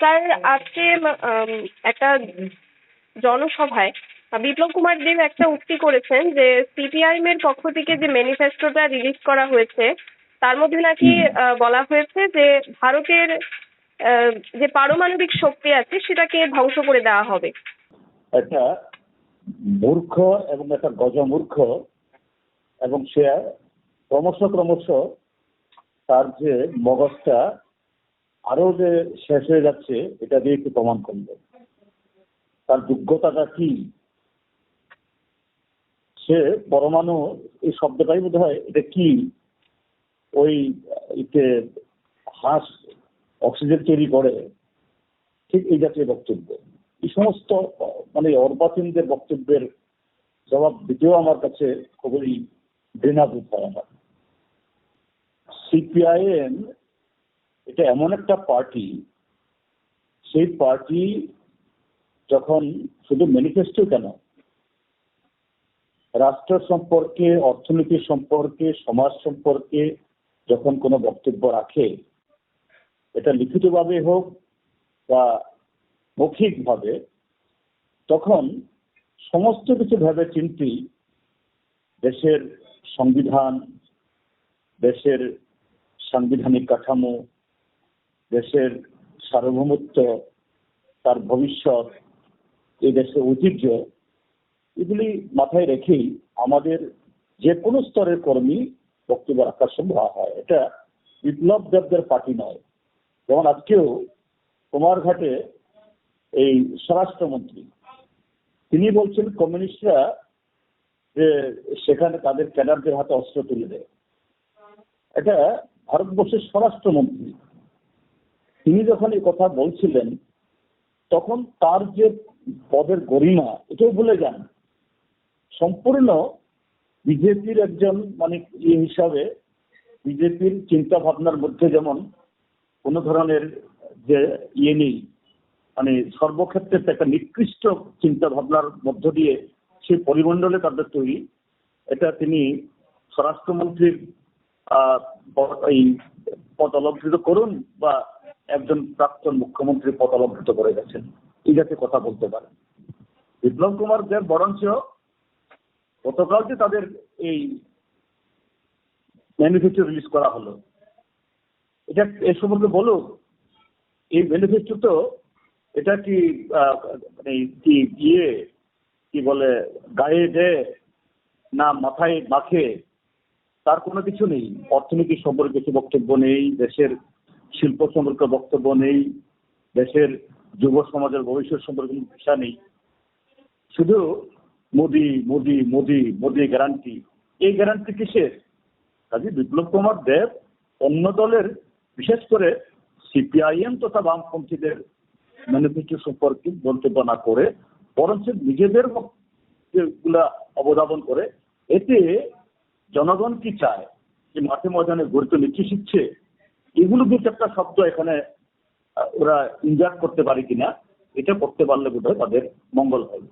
Sir আজকে একটা জনসভায় বিপ্লব কুমার দেব একটা উক্তি করেছেন যে সিপিআইএম এর পক্ষ থেকে যে ম্যানিফেস্টোটা রিলিজ করা হয়েছে তার মধ্যে নাকি বলা হয়েছে যে ভারতের যে পারমাণবিক শক্তি আছে সেটাকে ধ্বংস করে দেওয়া হবে। একটা মূর্খ এবং একটা গজমূর্খ এবং সে ক্রমশ ক্রমশ তার যে মগজটা আরও যে শেষ হয়ে যাচ্ছে, এটা দিয়ে একটু প্রমাণ করল তার যোগ্যতাটা কি? সে পরমাণু, এই শব্দটাই বোধ হয় এটা কি? ওই ইতে হাঁস অক্সিজেন তৈরি করে। ঠিক এই জাতীয় বক্তব্য। এই সমস্ত মানে অর্বাচীনদের বক্তব্যের জবাব দিতেও আমার কাছে খুবই ঘৃণাবোধ হয় আমার সিপিআইএম এটা এমন একটা পার্টি সেই পার্টি যখন শুধু ম্যানিফেস্টো কেন, রাষ্ট্র সম্পর্কে, অর্থনীতি সম্পর্কে, সমাজ সম্পর্কে যখন কোনো বক্তব্য রাখে, এটা লিখিতভাবে হোক বা মৌখিকভাবে, তখন সমস্ত কিছু ভেবে চিন্তি দেশের সংবিধান, দেশের সাংবিধানিক কাঠামো দেশের সার্বভৌমত্ব, তার ভবিষ্যৎ, এই দেশের ঐতিহ্য, এগুলি মাথায় রেখেই আমাদের যে কোনো স্তরের কর্মী বক্তব্য রাখার সম্ভব হয়। এটা বিপ্লব দেবদের পার্টি নয়। যেমন আজকেও কুমারঘাটে এই স্বরাষ্ট্রমন্ত্রী, তিনি বলছেন কমিউনিস্টরা যে সেখানে তাদের ক্যাডারদের হাতে অস্ত্র তুলে দেয়। এটা ভারতবর্ষের স্বরাষ্ট্রমন্ত্রী তিনি যখন এই কথা বলছিলেন, তখন তার যে পদের গরিমা, এটাও ভুলে যান। সম্পূর্ণ বিজেপির একজন মানে ইয়ে হিসাবে বিজেপির চিন্তা ভাবনার মধ্যে যেমন কোনো ধরনের যে ইয়ে নেই মানে সর্বক্ষেত্রে একটা নিকৃষ্ট চিন্তা ভাবনার মধ্য দিয়ে সেই পরিমণ্ডলে তাদের তৈরি। এটা তিনি স্বরাষ্ট্রমন্ত্রীর এই পদ অলঙ্কৃত করুন বা একজন প্রাক্তন মুখ্যমন্ত্রী পদ অলঙ্কৃত করে গেছেন। জাতীয় কথা বলতে পারেন। বিপ্লব কুমার দেব বরঞ্চ গতকাল যে তাদের এই ম্যানিফেস্টো রিলিজ করা হলো। এটা এ সম্পর্কে বলুক এই ম্যানিফেস্টো তো এটা কি মানে কি ইয়ে কি বলে, গায়ে দেয় না মাথায় মাখে, তার কোনো কিছু নেই। অর্থনীতি সম্পর্কে কিছু বক্তব্য নেই, দেশের শিল্প সম্পর্কে বক্তব্য নেই, দেশের যুব সমাজের ভবিষ্যৎ সম্পর্কে কোনো নেই। শুধু মোদি মোদি মোদি মোদি গ্যারান্টি এই গ্যারান্টি কিসের? কাজে বিপ্লব কুমার দেব অন্য দলের, বিশেষ করে সিপিআইএম তথা বামপন্থীদের ম্যানিফেস্টো সম্পর্কে মন্তব্য না করে, বরঞ্চ নিজেদেরগুলা অবধাবন করে। এতে জনগণ কি চায়? যে মাঠে ময়দানে গড়িত লিচু শিখছে? এগুলো দু চারটা শব্দ এখানে ওরা ইনজার্ট করতে পারে কিনা, এটা করতে পারলে বোধহয় তাদের মঙ্গল হয়।